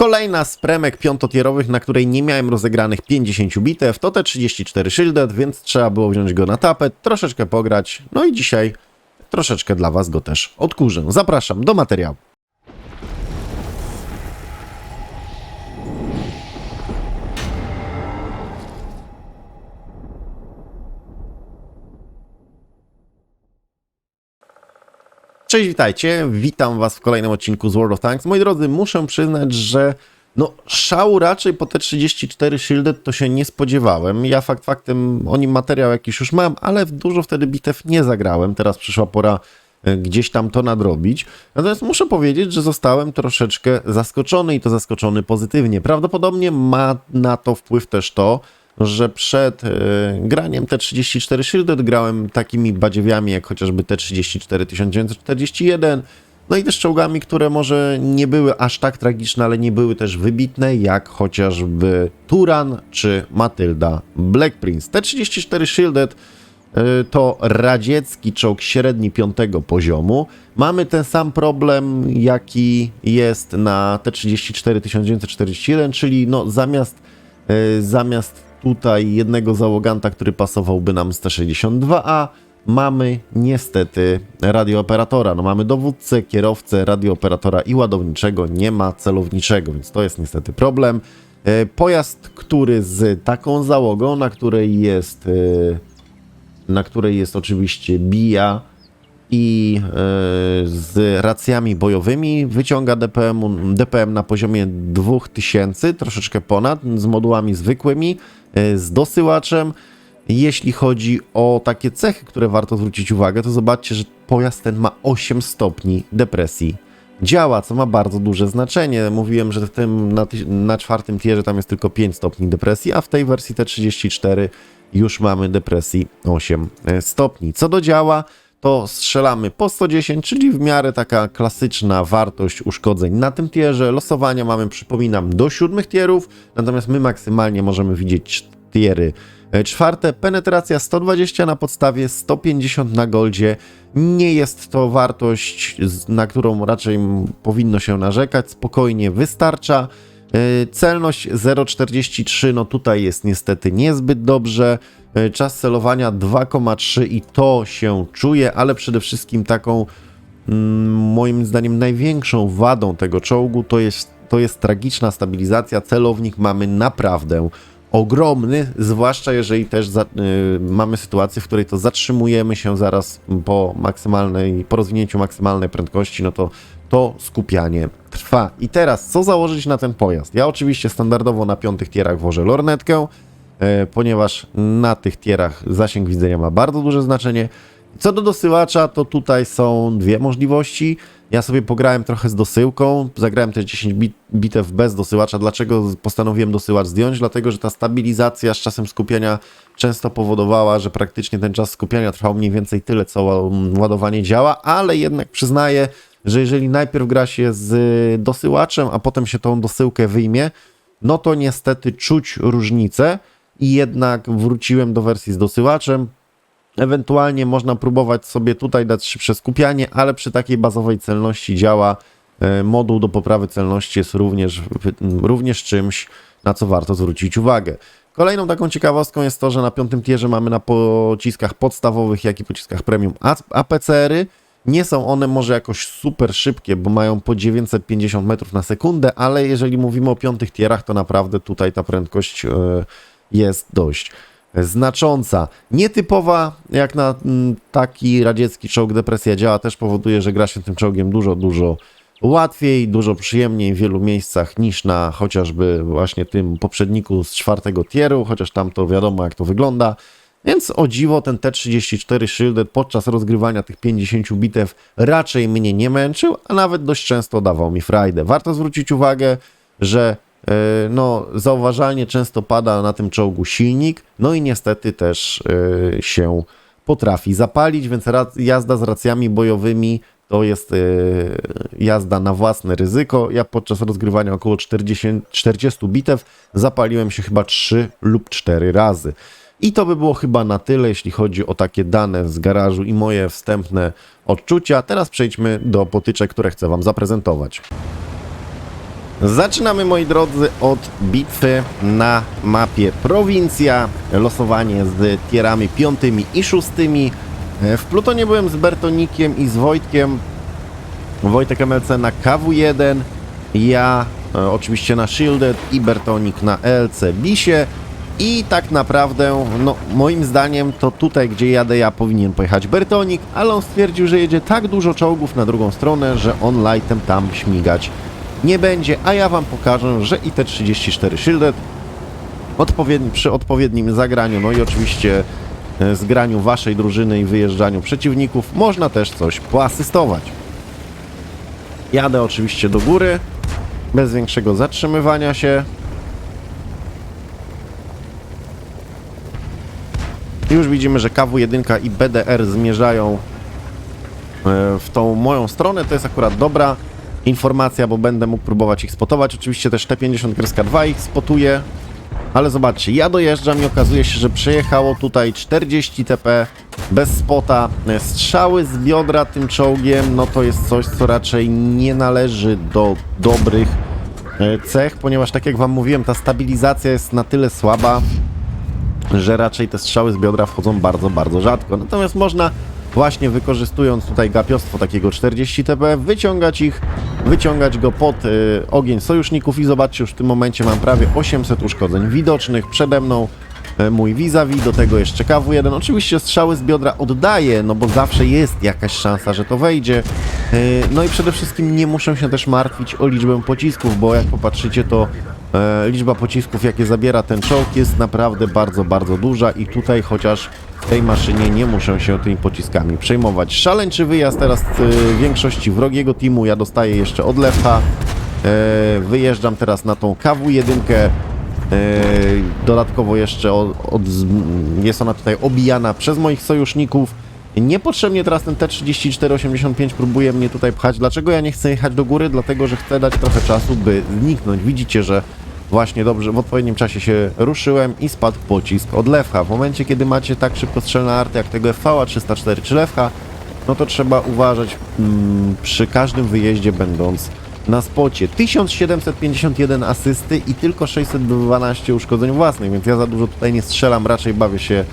Kolejna z premek piątotierowych, na której nie miałem rozegranych 50 bitew, to te 34 Shielded, więc trzeba było wziąć go na tapet, troszeczkę pograć, no i dzisiaj troszeczkę dla Was go też odkurzę. Zapraszam do materiału. Cześć, witajcie. Witam Was w kolejnym odcinku z World of Tanks. Moi drodzy, muszę przyznać, że no, szału raczej po te 34 Shielded to się nie spodziewałem. Ja fakt faktem o nim materiał jakiś już mam, ale dużo wtedy bitew nie zagrałem. Teraz przyszła pora e, gdzieś tam to nadrobić. Natomiast muszę powiedzieć, że zostałem troszeczkę zaskoczony i to zaskoczony pozytywnie. Prawdopodobnie ma na to wpływ też to, że przed e, graniem T34 Shielded grałem takimi badziewiami jak chociażby T34 1941, no i też czołgami, które może nie były aż tak tragiczne, ale nie były też wybitne, jak chociażby Turan czy Matylda Black Prince. T34 Shielded e, to radziecki czołg średni piątego poziomu. Mamy ten sam problem, jaki jest na T34 1941, czyli no zamiast, e, zamiast tutaj jednego załoganta, który pasowałby nam z T62A, mamy niestety radiooperatora. No mamy dowódcę, kierowcę, radiooperatora i ładowniczego, nie ma celowniczego, więc to jest niestety problem. E, Pojazd, który z taką załogą, na której jest, e, na której jest oczywiście bija i e, z racjami bojowymi wyciąga DPM, DPM na poziomie 2000, troszeczkę ponad, z modułami zwykłymi, z dosyłaczem. Jeśli chodzi o takie cechy, które warto zwrócić uwagę, to zobaczcie, że pojazd ten ma 8 stopni depresji. Działa, co ma bardzo duże znaczenie. Mówiłem, że w tym na, na czwartym tierze tam jest tylko 5 stopni depresji, a w tej wersji T34 już mamy depresji 8 stopni. Co do działa, to strzelamy po 110, czyli w miarę taka klasyczna wartość uszkodzeń na tym tierze. Losowania mamy, przypominam, do siódmych tierów, natomiast my maksymalnie możemy widzieć tiery e, czwarte. Penetracja 120 na podstawie, 150 na goldzie. Nie jest to wartość, na którą raczej powinno się narzekać, spokojnie wystarcza. E, Celność 0,43, no tutaj jest niestety niezbyt dobrze. E, Czas celowania 2,3 i to się czuje, ale przede wszystkim taką mm, moim zdaniem największą wadą tego czołgu to jest, to jest tragiczna stabilizacja. Celownik mamy naprawdę ogromny, zwłaszcza jeżeli też za, y, mamy sytuację, w której to zatrzymujemy się zaraz po maksymalnej, po rozwinięciu maksymalnej prędkości, no to to skupianie trwa. I teraz, co założyć na ten pojazd? Ja oczywiście standardowo na piątych tierach włożę lornetkę, e, ponieważ na tych tierach zasięg widzenia ma bardzo duże znaczenie. Co do dosyłacza, to tutaj są dwie możliwości. Ja sobie pograłem trochę z dosyłką, zagrałem też 10 bit, bitew bez dosyłacza. Dlaczego postanowiłem dosyłacz zdjąć? Dlatego, że ta stabilizacja z czasem skupienia często powodowała, że praktycznie ten czas skupiania trwał mniej więcej tyle, co ła- ładowanie działa, ale jednak przyznaję, że jeżeli najpierw gra się z dosyłaczem, a potem się tą dosyłkę wyjmie, no to niestety czuć różnicę i jednak wróciłem do wersji z dosyłaczem. Ewentualnie można próbować sobie tutaj dać szybsze skupianie, ale przy takiej bazowej celności działa. E, Moduł do poprawy celności jest również, również czymś, na co warto zwrócić uwagę. Kolejną taką ciekawostką jest to, że na piątym tierze mamy na pociskach podstawowych, jak i pociskach premium APCR-y. Nie są one może jakoś super szybkie, bo mają po 950 metrów na sekundę, ale jeżeli mówimy o piątych tierach, to naprawdę tutaj ta prędkość e, jest dość znacząca. Nietypowa jak na mm, taki radziecki czołg depresja działa, też powoduje, że gra się tym czołgiem dużo, dużo łatwiej, dużo przyjemniej w wielu miejscach niż na chociażby właśnie tym poprzedniku z czwartego tieru, chociaż tam to wiadomo jak to wygląda. Więc o dziwo ten T34 Shielded podczas rozgrywania tych 50 bitew raczej mnie nie męczył, a nawet dość często dawał mi frajdę. Warto zwrócić uwagę, że e, no, zauważalnie często pada na tym czołgu silnik, no i niestety też e, się potrafi zapalić, więc jazda z racjami bojowymi to jest e, jazda na własne ryzyko. Ja podczas rozgrywania około 40, 40 bitew zapaliłem się chyba 3 lub 4 razy. I to by było chyba na tyle, jeśli chodzi o takie dane z garażu i moje wstępne odczucia. Teraz przejdźmy do potyczek, które chcę Wam zaprezentować. Zaczynamy, moi drodzy, od bitwy na mapie prowincja. Losowanie z tierami piątymi i szóstymi. W Plutonie byłem z Bertonikiem i z Wojtkiem. Wojtek MLC na KW1, ja e, oczywiście na Shielded i Bertonik na LC Bisie. I tak naprawdę, no moim zdaniem to tutaj, gdzie jadę ja powinien pojechać Bertonik, ale on stwierdził, że jedzie tak dużo czołgów na drugą stronę, że on lightem tam śmigać nie będzie, a ja wam pokażę, że i te 34 Shielded odpowiedni, przy odpowiednim zagraniu, no i oczywiście e, zgraniu waszej drużyny i wyjeżdżaniu przeciwników można też coś poasystować. Jadę oczywiście do góry, bez większego zatrzymywania się. Już widzimy, że KW1 i BDR zmierzają e, w tą moją stronę. To jest akurat dobra informacja, bo będę mógł próbować ich spotować. Oczywiście też T50 Kreska 2 ich spotuje. Ale zobaczcie, ja dojeżdżam i okazuje się, że przejechało tutaj 40 TP bez spota. E, Strzały z biodra tym czołgiem, no to jest coś, co raczej nie należy do dobrych e, cech, ponieważ tak jak wam mówiłem, ta stabilizacja jest na tyle słaba, że raczej te strzały z biodra wchodzą bardzo, bardzo rzadko. Natomiast można właśnie wykorzystując tutaj gapiostwo takiego 40 TP, wyciągać ich, wyciągać go pod y, ogień sojuszników i zobaczcie, już w tym momencie mam prawie 800 uszkodzeń widocznych przede mną. Y, Mój vis-a-vis, do tego jeszcze KW1. Oczywiście strzały z biodra oddaję, no bo zawsze jest jakaś szansa, że to wejdzie. Y, No i przede wszystkim nie muszę się też martwić o liczbę pocisków, bo jak popatrzycie, to e, liczba pocisków, jakie zabiera ten czołg, jest naprawdę bardzo, bardzo duża i tutaj chociaż w tej maszynie nie muszę się tymi pociskami przejmować. Szaleńczy wyjazd teraz e, większości wrogiego teamu, ja dostaję jeszcze od. E, wyjeżdżam teraz na tą KW1. E, dodatkowo jeszcze od, od, jest ona tutaj obijana przez moich sojuszników. Niepotrzebnie teraz ten T3485 próbuje mnie tutaj pchać. Dlaczego ja nie chcę jechać do góry? Dlatego, że chcę dać trochę czasu, by zniknąć. Widzicie, że właśnie dobrze, w odpowiednim czasie się ruszyłem i spadł pocisk od Lewcha. W momencie, kiedy macie tak szybkostrzelne arty jak tego FV 304 czy Lewcha, no to trzeba uważać mm, przy każdym wyjeździe będąc na spocie. 1751 asysty i tylko 612 uszkodzeń własnych, więc ja za dużo tutaj nie strzelam, raczej bawię się e,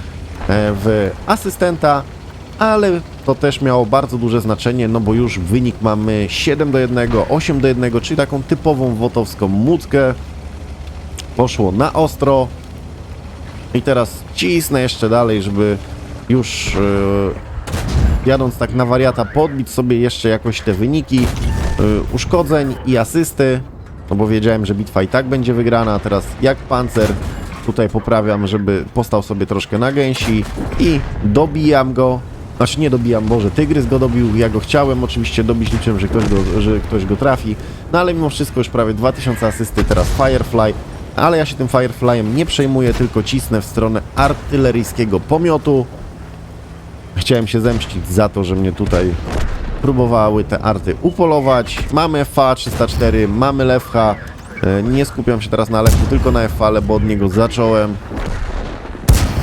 w asystenta, ale to też miało bardzo duże znaczenie, no bo już wynik mamy 7 do 1, 8 do 1, czyli taką typową wotowską muckę. Poszło na ostro. I teraz cisnę jeszcze dalej, żeby już e, jadąc tak na wariata podbić sobie jeszcze jakoś te wyniki uszkodzeń i asysty, no bo wiedziałem, że bitwa i tak będzie wygrana, teraz jak pancer tutaj poprawiam, żeby postał sobie troszkę na gęsi i dobijam go, znaczy nie dobijam, Boże, Tygrys go dobił, ja go chciałem oczywiście dobić, liczyłem, że ktoś go, że ktoś go trafi, no ale mimo wszystko już prawie 2000 asysty, teraz Firefly, ale ja się tym Fireflyem nie przejmuję, tylko cisnę w stronę artyleryjskiego pomiotu, Chciałem się zemścić za to, że mnie tutaj próbowały te arty upolować. Mamy FA 304, mamy Lewcha. E, Nie skupiam się teraz na Lewku, tylko na FA, bo od niego zacząłem.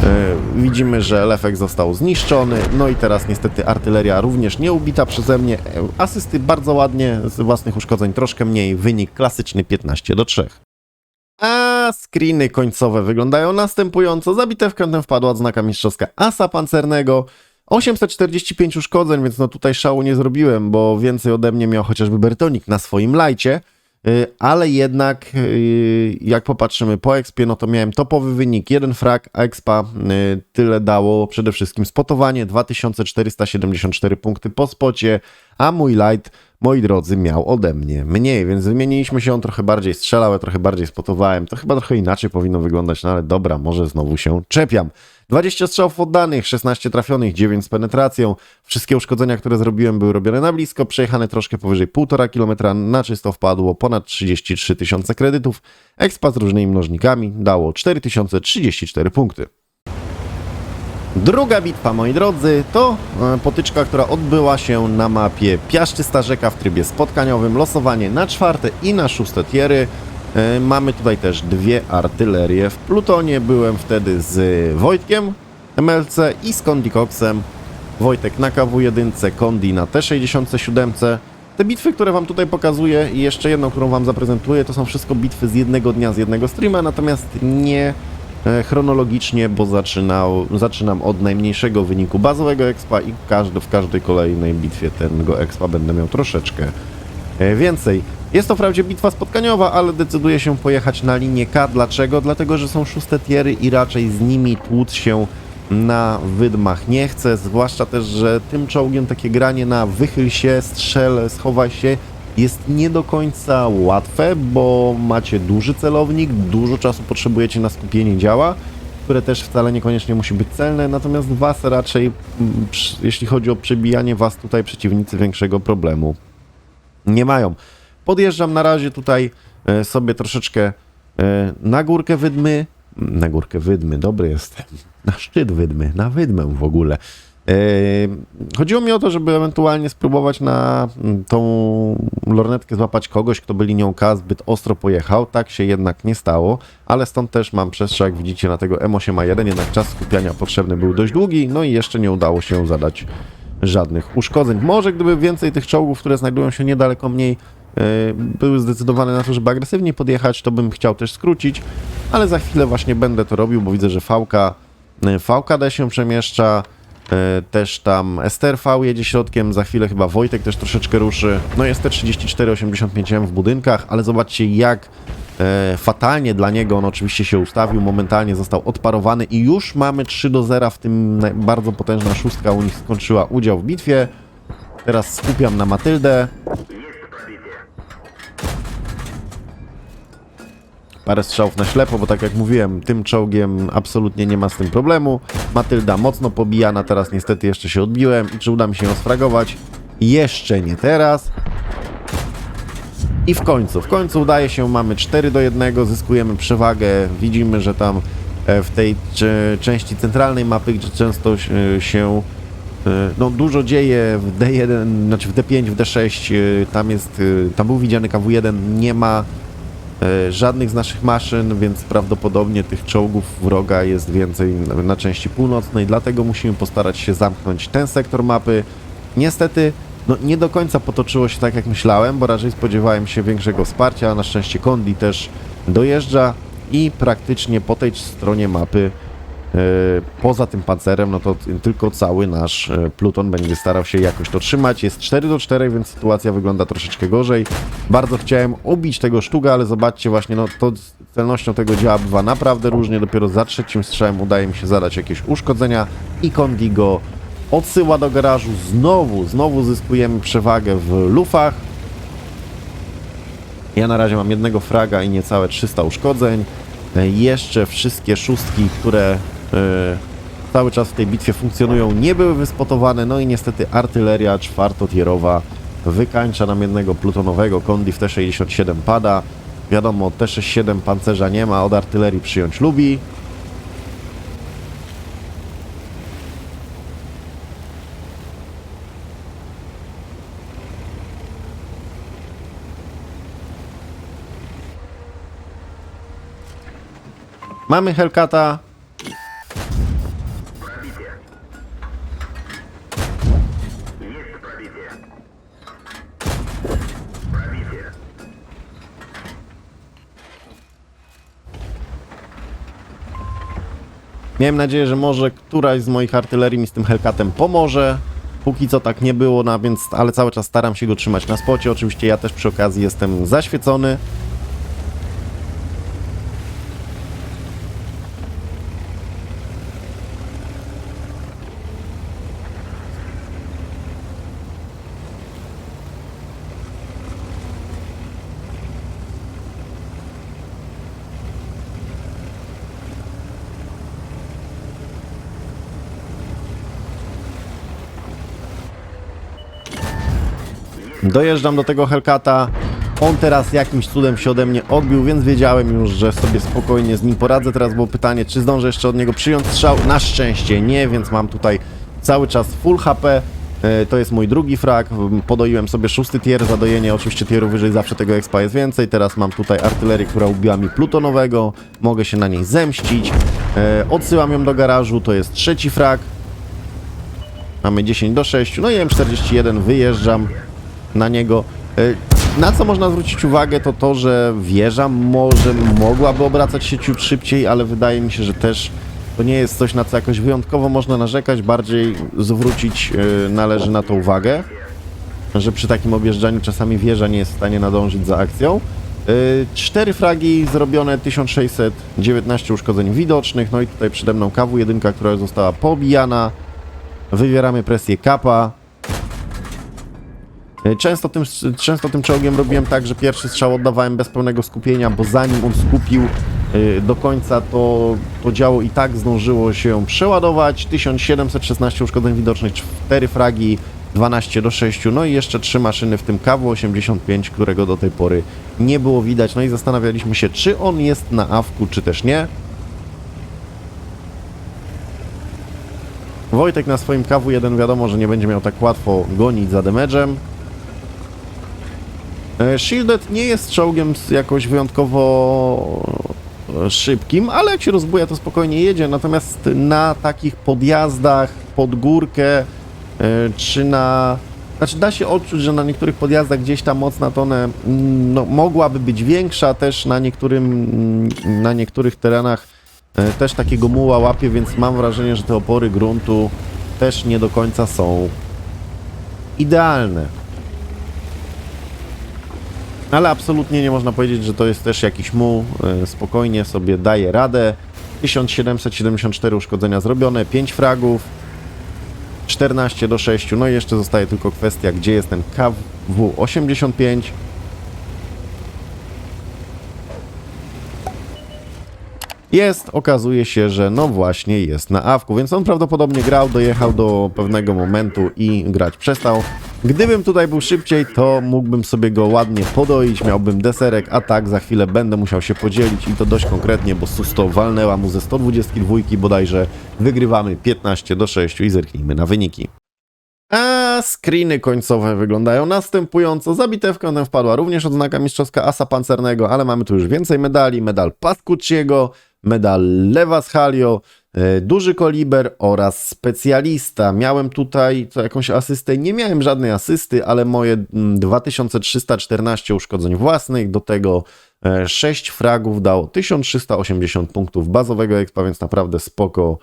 E, Widzimy, że Lefek został zniszczony. No i teraz niestety artyleria również nie ubita przeze mnie. E, Asysty bardzo ładnie, z własnych uszkodzeń troszkę mniej. Wynik klasyczny 15 do 3. A screeny końcowe wyglądają następująco. Za bitewkę tę wpadła odznaka mistrzowska asa pancernego. 845 uszkodzeń, więc no tutaj szału nie zrobiłem, bo więcej ode mnie miał chociażby Bertonik na swoim lajcie. Y, Ale jednak, y, jak popatrzymy po expie, no to miałem topowy wynik, jeden frag, a expa y, tyle dało przede wszystkim spotowanie, 2474 punkty po spocie, a mój light, moi drodzy, miał ode mnie mniej, więc wymieniliśmy się, on trochę bardziej strzelał, ja trochę bardziej spotowałem, to chyba trochę inaczej powinno wyglądać, no ale dobra, może znowu się czepiam. 20 strzałów oddanych, 16 trafionych, 9 z penetracją. Wszystkie uszkodzenia, które zrobiłem, były robione na blisko, przejechane troszkę powyżej 1,5 km, na czysto wpadło ponad 33 tysiące kredytów. Expa z różnymi mnożnikami dało 4034 punkty. Druga bitwa, moi drodzy, to e, potyczka, która odbyła się na mapie Piaszczysta Rzeka w trybie spotkaniowym. Losowanie na czwarte i na szóste tiery. E, Mamy tutaj też dwie artylerie. W Plutonie byłem wtedy z Wojtkiem MLC i z Kondi Coxem. Wojtek na KW1, Kondi na T67. Te bitwy, które wam tutaj pokazuję i jeszcze jedną, którą wam zaprezentuję, to są wszystko bitwy z jednego dnia, z jednego streama, natomiast nie e, chronologicznie, bo zaczynał, zaczynam od najmniejszego wyniku bazowego expa i każdy, w każdej kolejnej bitwie tego expa będę miał troszeczkę e, więcej. Jest to wprawdzie bitwa spotkaniowa, ale decyduję się pojechać na linię K. Dlaczego? Dlatego, że są szóste tiery i raczej z nimi tłuc się na wydmach nie chcę, zwłaszcza też, że tym czołgiem takie granie na wychyl się, strzel, schowaj się jest nie do końca łatwe, bo macie duży celownik, dużo czasu potrzebujecie na skupienie działa, które też wcale niekoniecznie musi być celne, natomiast was raczej, mm, jeśli chodzi o przebijanie was tutaj przeciwnicy większego problemu nie mają. Podjeżdżam na razie tutaj e, sobie troszeczkę e, na górkę wydmy. Na górkę wydmy, dobry jestem. Na szczyt wydmy, na wydmę w ogóle. E, Chodziło mi o to, żeby ewentualnie spróbować na mm, tą lornetkę złapać kogoś, kto by linią K zbyt ostro pojechał. Tak się jednak nie stało, ale stąd też mam przestrzał, jak widzicie, na tego M8A1. Jednak czas skupiania potrzebny był dość długi, no i jeszcze nie udało się zadać żadnych uszkodzeń. Może gdyby więcej tych czołgów, które znajdują się niedaleko mniej, były zdecydowane na to, żeby agresywnie podjechać, to bym chciał też skrócić, ale za chwilę właśnie będę to robił, bo widzę, że e, VKD się przemieszcza, e, też tam STRV jedzie środkiem, za chwilę chyba Wojtek też troszeczkę ruszy. No jest T3485M w budynkach, ale zobaczcie jak e, fatalnie dla niego on oczywiście się ustawił, momentalnie został odparowany i już mamy 3 do 0, w tym bardzo potężna szóstka u nich skończyła udział w bitwie. Teraz skupiam na Matyldę. Parę strzałów na ślepo, bo tak jak mówiłem, tym czołgiem absolutnie nie ma z tym problemu. Matylda mocno pobijana, teraz niestety jeszcze się odbiłem. I czy uda mi się ją sfragować? Jeszcze nie teraz. I w końcu, w końcu udaje się, mamy 4 do 1, zyskujemy przewagę. Widzimy, że tam e, w tej części centralnej mapy, gdzie często e, się e, no, dużo dzieje w D1, znaczy w D5, w D6, e, tam jest, tam był widziany KW1, nie ma żadnych z naszych maszyn, więc prawdopodobnie tych czołgów wroga jest więcej na, części północnej, dlatego musimy postarać się zamknąć ten sektor mapy. Niestety, no nie do końca potoczyło się tak jak myślałem, bo raczej spodziewałem się większego wsparcia, na szczęście Kondi też dojeżdża i praktycznie po tej stronie mapy e, poza tym pancerem, no to tylko cały nasz e, pluton będzie starał się jakoś to trzymać. Jest 4 do 4, więc sytuacja wygląda troszeczkę gorzej. Bardzo chciałem obić tego sztuga, ale zobaczcie właśnie, no to celnością tego działa bywa naprawdę różnie. Dopiero za trzecim strzałem udaje mi się zadać jakieś uszkodzenia i Kondi go odsyła do garażu. Znowu, znowu zyskujemy przewagę w lufach. Ja na razie mam jednego fraga i niecałe 300 uszkodzeń. E, Jeszcze wszystkie szóstki, które e, cały czas w tej bitwie funkcjonują, nie były wyspotowane. No i niestety artyleria czwartotierowa wykańcza nam jednego plutonowego. Kondi w T-67 pada. Wiadomo, T-67 pancerza nie ma, od artylerii przyjąć lubi. Mamy Hellcata. Miałem nadzieję, że może któraś z moich artylerii mi z tym Hellcatem pomoże. Póki co tak nie było, no więc, ale cały czas staram się go trzymać na spocie. Oczywiście ja też przy okazji jestem zaświecony. Dojeżdżam do tego Hellcata. On teraz jakimś cudem się ode mnie odbił, więc wiedziałem już, że sobie spokojnie z nim poradzę. Teraz było pytanie, czy zdążę jeszcze od niego przyjąć strzał. Na szczęście nie, więc mam tutaj cały czas full HP. E, To jest mój drugi frag. Podoiłem sobie szósty tier za dojenie. Oczywiście tieru wyżej zawsze tego expa jest więcej. Teraz mam tutaj artylerię, która ubiła mi plutonowego. Mogę się na niej zemścić. E, Odsyłam ją do garażu. To jest trzeci frag. Mamy 10 do 6. No i M41 wyjeżdżam. Na niego. Y, Na co można zwrócić uwagę, to to, że wieża może mogłaby obracać się ciut szybciej, ale wydaje mi się, że też to nie jest coś, na co jakoś wyjątkowo można narzekać. Bardziej zwrócić y, należy na to uwagę, że przy takim objeżdżaniu czasami wieża nie jest w stanie nadążyć za akcją. Y, Cztery fragi zrobione, 1619 uszkodzeń widocznych. No i tutaj przede mną KW1, która została pobijana. Wywieramy presję kapa. Y, Często tym, często tym czołgiem robiłem tak, że pierwszy strzał oddawałem bez pełnego skupienia, bo zanim on skupił y, do końca, to, to działo i tak zdążyło się przeładować. 1716 uszkodzeń widocznych, 4 fragi, 12 do 6, no i jeszcze 3 maszyny, w tym KW85, którego do tej pory nie było widać. No i zastanawialiśmy się, czy on jest na awku, czy też nie. Wojtek na swoim KW1 wiadomo, że nie będzie miał tak łatwo gonić za damage'em. E, Shielded nie jest czołgiem jakoś wyjątkowo e, szybkim, ale jak się rozbuja, to spokojnie jedzie. Natomiast na takich podjazdach pod górkę, e, czy na. Znaczy, da się odczuć, że na niektórych podjazdach gdzieś ta moc na tonę mm, no, mogłaby być większa, też na, niektórym, mm, na niektórych terenach też takiego muła łapie, więc mam wrażenie, że te opory gruntu też nie do końca są idealne. Ale absolutnie nie można powiedzieć, że to jest też jakiś muł. e, Spokojnie sobie daje radę. 1774 uszkodzenia zrobione, 5 fragów, 14 do 6. No i jeszcze zostaje tylko kwestia, gdzie jest ten KW85. Jest, okazuje się, że no właśnie jest na awku, więc on prawdopodobnie grał, dojechał do pewnego momentu i grać przestał. Gdybym tutaj był szybciej, to mógłbym sobie go ładnie podoić, miałbym deserek, a tak za chwilę będę musiał się podzielić i to dość konkretnie, bo Susto walnęła mu ze 122 bodajże. Wygrywamy 15 do 6 i zerknijmy na wyniki. A screeny końcowe wyglądają następująco. Za bitewkę nam wpadła również odznaka mistrzowska asa pancernego, ale mamy tu już więcej medali. Medal Pascucciego, medal Lewa z Halio, duży koliber oraz specjalista. Miałem tutaj co jakąś asystę. Nie miałem żadnej asysty, ale moje mm, 2314 uszkodzeń własnych, do tego 6 fragów dało 1380 punktów bazowego expa, więc naprawdę spoko.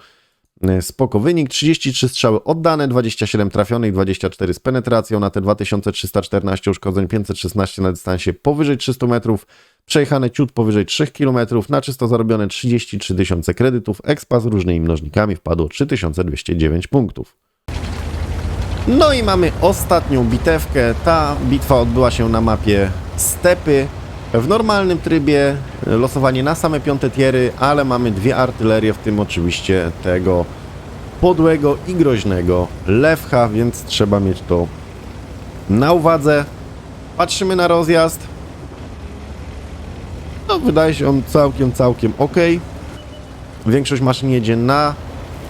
E, Spoko wynik, 33 strzały oddane, 27 trafionych, 24 z penetracją na te 2314 uszkodzeń, 516 na dystansie powyżej 300 metrów, przejechane ciut powyżej 3 km, na czysto zarobione 33 tysiące kredytów, expa z różnymi mnożnikami wpadło 3209 punktów. No i mamy ostatnią bitewkę. Ta bitwa odbyła się na mapie Stepy. W normalnym trybie e, losowanie na same piąte tiery, ale mamy dwie artylerie, w tym oczywiście tego podłego i groźnego Lewcha, więc trzeba mieć to na uwadze. Patrzymy na rozjazd. No, wydaje się on całkiem, całkiem ok. Większość maszyn jedzie na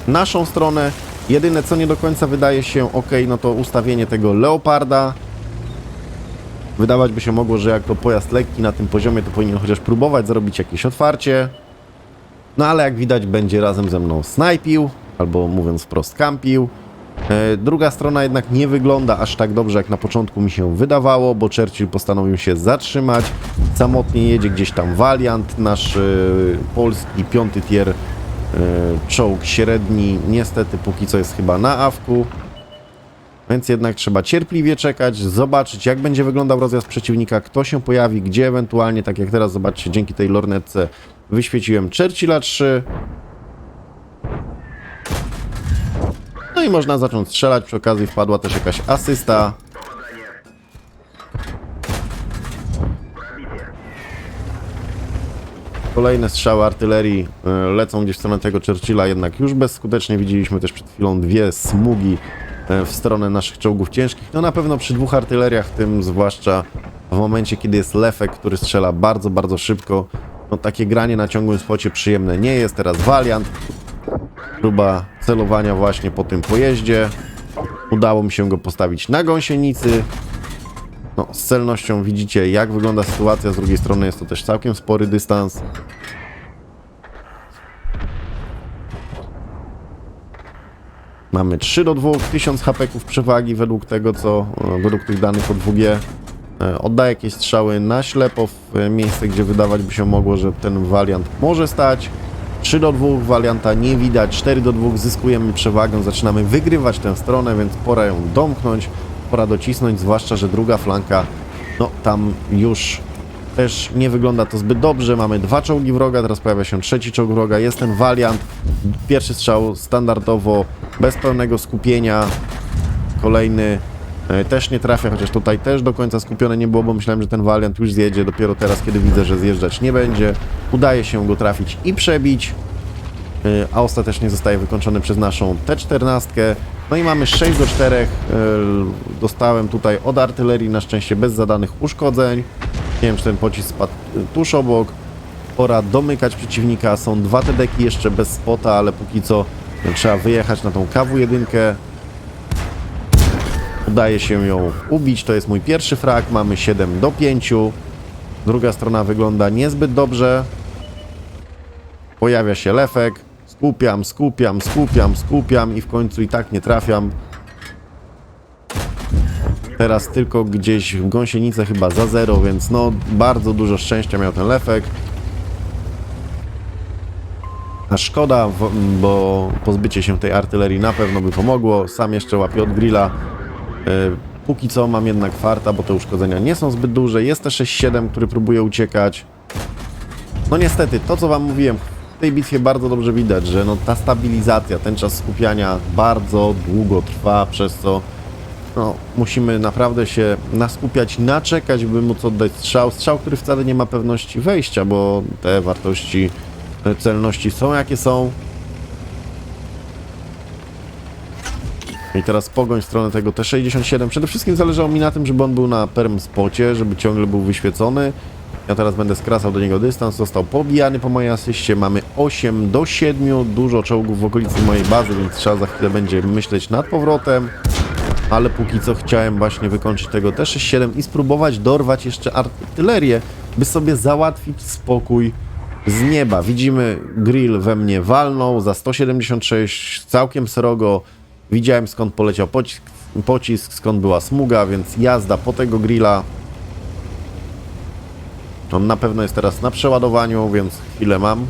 naszą stronę. Jedyne co nie do końca wydaje się ok, no to ustawienie tego Leoparda. Wydawać by się mogło, że jako pojazd lekki na tym poziomie to powinien chociaż próbować zrobić jakieś otwarcie. No ale jak widać będzie razem ze mną snajpił, albo mówiąc wprost kampił. E, Druga strona jednak nie wygląda aż tak dobrze jak na początku mi się wydawało, bo Churchill postanowił się zatrzymać. Samotnie jedzie gdzieś tam Valiant, nasz e, polski piąty tier e, czołg średni. Niestety póki co jest chyba na awku. Więc jednak trzeba cierpliwie czekać, zobaczyć jak będzie wyglądał rozjazd przeciwnika, kto się pojawi, gdzie ewentualnie, tak jak teraz zobaczcie, dzięki tej lornetce wyświeciłem Churchilla 3. No i można zacząć strzelać, przy okazji wpadła też jakaś asysta. Kolejne strzały artylerii e, lecą gdzieś w stronę tego Churchilla, jednak już bezskutecznie widzieliśmy też przed chwilą dwie smugi w stronę naszych czołgów ciężkich. No na pewno przy dwóch artyleriach, w tym zwłaszcza w momencie, kiedy jest Lefek, który strzela bardzo, bardzo szybko, no takie granie na ciągłym spocie przyjemne nie jest. Teraz Valiant, próba celowania właśnie po tym pojeździe. Udało mi się go postawić na gąsienicy. No, z celnością widzicie, jak wygląda sytuacja. Z drugiej strony jest to też całkiem spory dystans. Mamy 3 do 2, 1000 hapeków przewagi według tego, co, e, według tych danych od WG. E, Oddaję jakieś strzały na ślepo w e, miejsce, gdzie wydawać by się mogło, że ten wariant może stać. 3 do 2, warianta nie widać, 4 do 2 zyskujemy przewagę, zaczynamy wygrywać tę stronę, więc pora ją domknąć, pora docisnąć, zwłaszcza, że druga flanka, no tam już też nie wygląda to zbyt dobrze. Mamy dwa czołgi wroga, teraz pojawia się trzeci czołg wroga. Jest ten waliant. Pierwszy strzał standardowo, bez pełnego skupienia. Kolejny e, też nie trafia, chociaż tutaj też do końca skupione nie było, bo myślałem, że ten waliant już zjedzie. Dopiero teraz, kiedy widzę, że zjeżdżać nie będzie, udaje się go trafić i przebić. E, A ostatecznie zostaje wykończony przez naszą T-14. No i mamy 6 do 4. E, Dostałem tutaj od artylerii, na szczęście bez zadanych uszkodzeń. Nie wiem, czy ten pocisk spadł tuż obok. Pora domykać przeciwnika. Są dwa te deki jeszcze bez spota, ale póki co no, trzeba wyjechać na tą KW-1. Udaje się ją ubić. To jest mój pierwszy frag. Mamy 7 do 5. Druga strona wygląda niezbyt dobrze. Pojawia się lefek. Skupiam, skupiam, skupiam, skupiam i w końcu i tak nie trafiam. Teraz tylko gdzieś w gąsienicę chyba za zero, więc no bardzo dużo szczęścia miał ten lefek. A szkoda, bo pozbycie się tej artylerii na pewno by pomogło. Sam jeszcze łapię od grilla. E, Póki co mam jednak farta, bo te uszkodzenia nie są zbyt duże. Jest też 6-7, który próbuje uciekać. No niestety, to co wam mówiłem, w tej bitwie bardzo dobrze widać, że no ta stabilizacja, ten czas skupiania bardzo długo trwa, przez co no, musimy naprawdę się naskupiać, naczekać, by móc oddać strzał. Strzał, który wcale nie ma pewności wejścia, bo te wartości e, celności są jakie są. I teraz pogoń w stronę tego T67. Przede wszystkim zależało mi na tym, żeby on był na perm spocie, żeby ciągle był wyświecony. Ja teraz będę skracał do niego dystans. Został pobijany po mojej asyście. Mamy 8 do 7. Dużo czołgów w okolicy mojej bazy, więc trzeba za chwilę będzie myśleć nad powrotem. Ale póki co chciałem właśnie wykończyć tego T67 i spróbować dorwać jeszcze artylerię, by sobie załatwić spokój z nieba. Widzimy, grill we mnie walnął za 176, całkiem srogo. Widziałem skąd poleciał pocisk, pocisk, skąd była smuga, więc jazda po tego grilla. On na pewno jest teraz na przeładowaniu, więc chwilę mam.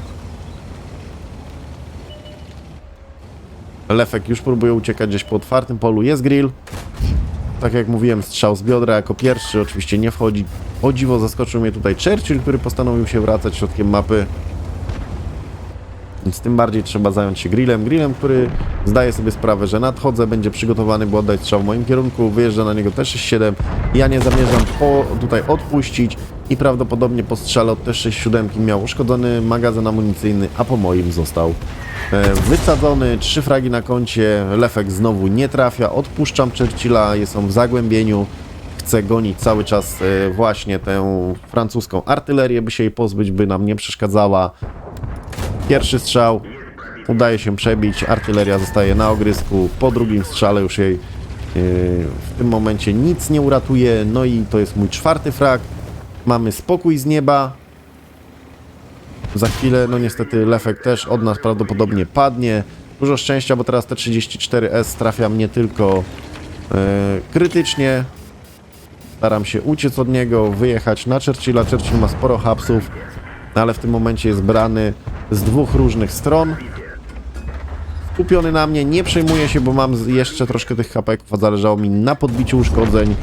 Lefek już próbuje uciekać gdzieś po otwartym polu. Jest grill. Tak jak mówiłem, strzał z biodra jako pierwszy. Oczywiście nie wchodzi. O dziwo zaskoczył mnie tutaj Churchill, który postanowił się wracać środkiem mapy. Więc tym bardziej trzeba zająć się grillem. Grillem, który zdaje sobie sprawę, że nadchodzę, będzie przygotowany, by oddać strzał w moim kierunku. Wyjeżdża na niego też 7 Ja nie zamierzam po, tutaj odpuścić i prawdopodobnie po strzale od też 7 miał uszkodzony magazyn amunicyjny, a po moim został e, wysadzony. Trzy fragi na koncie. Lefek znowu nie trafia. Odpuszczam Churchilla, jest on w zagłębieniu. Chcę gonić cały czas e, właśnie tę francuską artylerię, by się jej pozbyć, by nam nie przeszkadzała. Pierwszy strzał udaje się przebić, artyleria zostaje na ogrysku. Po drugim strzale już jej yy, w tym momencie nic nie uratuje. No i to jest mój czwarty frag. Mamy spokój z nieba. Za chwilę, no niestety, Lefek też od nas prawdopodobnie padnie. Dużo szczęścia, bo teraz te 34S trafia mnie tylko yy, krytycznie. Staram się uciec od niego, wyjechać na Churchilla. Churchill ma sporo hapsów, ale w tym momencie jest brany z dwóch różnych stron. Skupiony na mnie, nie przejmuję się, bo mam jeszcze troszkę tych hapeków, a zależało mi na podbiciu uszkodzeń.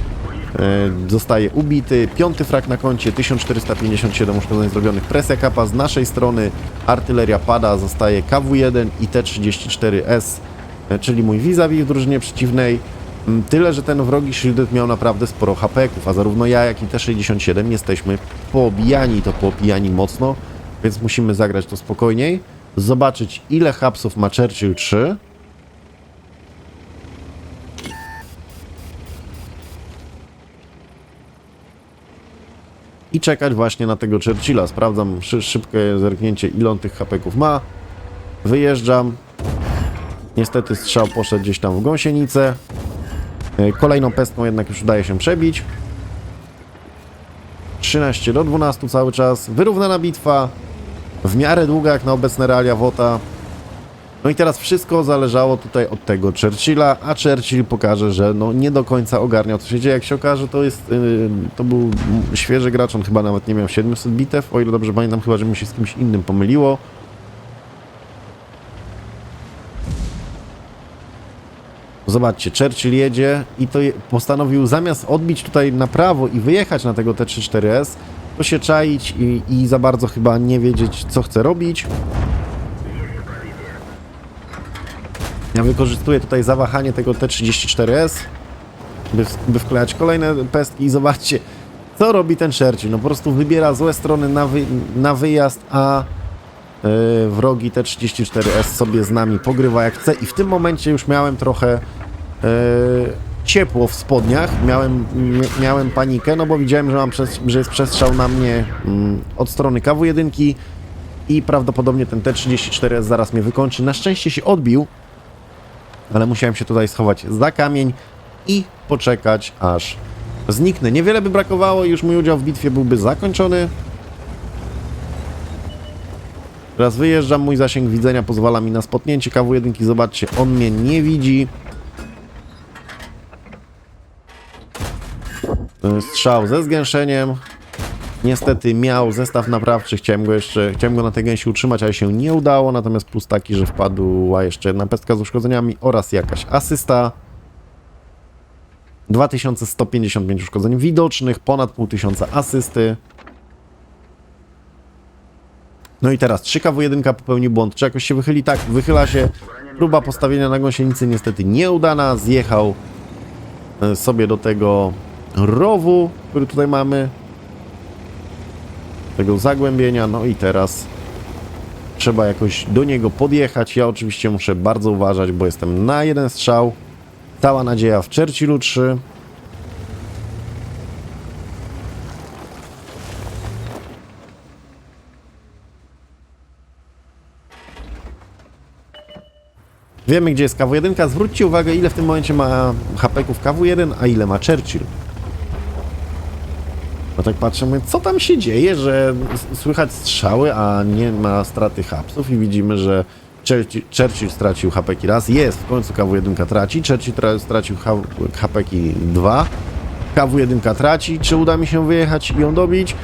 E, Zostaje ubity. Piąty frak na koncie, 1457 uszkodzeń zrobionych. Presja kapa z naszej strony, artyleria pada, zostaje KW1 i T-34S, e, czyli mój vis-a-vis w drużynie przeciwnej. Mm, Tyle, że ten wrogi Shielded miał naprawdę sporo hapeków, a zarówno ja, jak i T-67 jesteśmy poobijani to poobijani mocno, więc musimy zagrać to spokojniej. Zobaczyć, ile hapsów ma Churchill 3. I czekać właśnie na tego Churchilla. Sprawdzam szy szybkie zerknięcie, ile on tych hapeków ma. Wyjeżdżam. Niestety strzał poszedł gdzieś tam w gąsienicę. E, Kolejną pestką jednak już udaje się przebić. 13 do 12 cały czas. Wyrównana bitwa. W miarę długa jak na obecne realia WOTA. No i teraz wszystko zależało tutaj od tego Churchilla, a Churchill pokaże, że no nie do końca ogarniał co się dzieje. Jak się okaże, to jest, yy, to był świeży gracz, on chyba nawet nie miał 700 bitew, o ile dobrze pamiętam, chyba, że mi się z kimś innym pomyliło. Zobaczcie, Churchill jedzie i to je, postanowił zamiast odbić tutaj na prawo i wyjechać na tego T34S, to się czaić i, i za bardzo chyba nie wiedzieć, co chce robić. Ja wykorzystuję tutaj zawahanie tego T34S, by, by wklejać kolejne pestki i zobaczcie, co robi ten Churchill. No po prostu wybiera złe strony na, wy, na wyjazd, a yy, wrogi T34S sobie z nami pogrywa jak chce i w tym momencie już miałem trochę yy, ciepło w spodniach, miałem, mia- miałem panikę, no bo widziałem, że, mam przez, że jest przestrzał na mnie mm, od strony KW1 i prawdopodobnie ten T34S zaraz mnie wykończy. Na szczęście się odbił, ale musiałem się tutaj schować za kamień i poczekać, aż zniknę. Niewiele by brakowało i już mój udział w bitwie byłby zakończony. Teraz wyjeżdżam, mój zasięg widzenia pozwala mi na spotnięcie KW1. Zobaczcie, on mnie nie widzi. Y, Strzał ze zgęszeniem. Niestety miał zestaw naprawczy, chciałem go jeszcze, chciałem go na tej gęsi utrzymać, ale się nie udało, natomiast plus taki, że wpadła jeszcze jedna pestka z uszkodzeniami oraz jakaś asysta. 2155 uszkodzeń widocznych, ponad pół tysiąca asysty. No i teraz 3KW1 popełnił błąd, czy jakoś się wychyli? Tak, wychyla się. Próba postawienia na gąsienicy niestety nieudana, zjechał e, sobie do tego rowu, który tutaj mamy tego zagłębienia, no i teraz trzeba jakoś do niego podjechać. Ja oczywiście muszę bardzo uważać, bo jestem na jeden strzał. Cała nadzieja w Churchillu 3. Wiemy, gdzie jest KW1. Zwróćcie uwagę, ile w tym momencie ma HP-ków KW1, a ile ma Churchill. Bo tak patrzę, mówię, co tam się dzieje, że słychać strzały, a nie ma straty hapsów i widzimy, że Churchill, stracił hapeki raz, jest, w końcu KW1 traci, Churchill tra- stracił ha- hapeki dwa, KW1 traci, czy uda mi się wyjechać i ją dobić?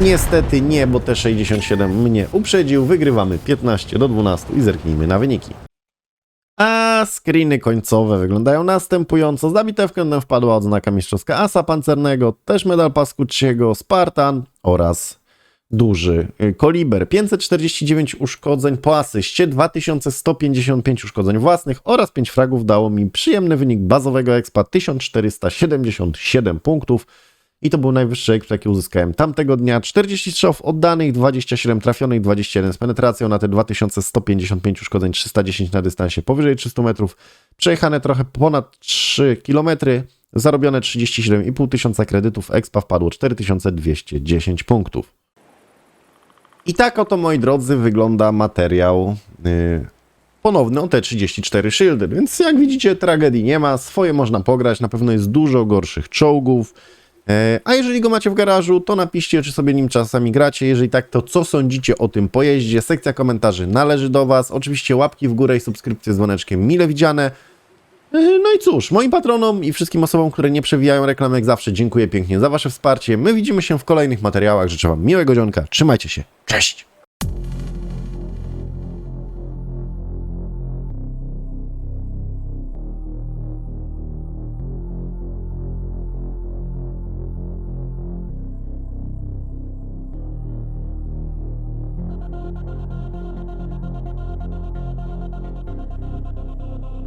Niestety nie, bo T67 mnie uprzedził, wygrywamy 15 do 12 i zerknijmy na wyniki. A screeny końcowe wyglądają następująco. Za bitewkę wpadła odznaka mistrzowska Asa Pancernego, też medal Paskucciego, Spartan oraz duży y, koliber. 549 uszkodzeń po asyście, 2155 uszkodzeń własnych oraz 5 fragów dało mi przyjemny wynik bazowego expa 1477 punktów. I to był najwyższy exp, jaki uzyskałem tamtego dnia. 40 strzałów oddanych, 27 trafionych, 21 z penetracją na te 2155 uszkodzeń, 310 na dystansie powyżej 300 metrów. Przejechane trochę ponad 3 km, zarobione 37,5 tysiąca kredytów, expa wpadło 4210 punktów. I tak oto, moi drodzy, wygląda materiał yy, ponowny o te 34 Shielded, więc jak widzicie, tragedii nie ma, swoje można pograć, na pewno jest dużo gorszych czołgów. E, A jeżeli go macie w garażu, to napiszcie, czy sobie nim czasami gracie. Jeżeli tak, to co sądzicie o tym pojeździe? Sekcja komentarzy należy do Was. Oczywiście łapki w górę i subskrypcje z dzwoneczkiem mile widziane. E, No i cóż, moim patronom i wszystkim osobom, które nie przewijają reklam jak zawsze, dziękuję pięknie za Wasze wsparcie. My widzimy się w kolejnych materiałach. Życzę Wam miłego dzionka. Trzymajcie się. Cześć!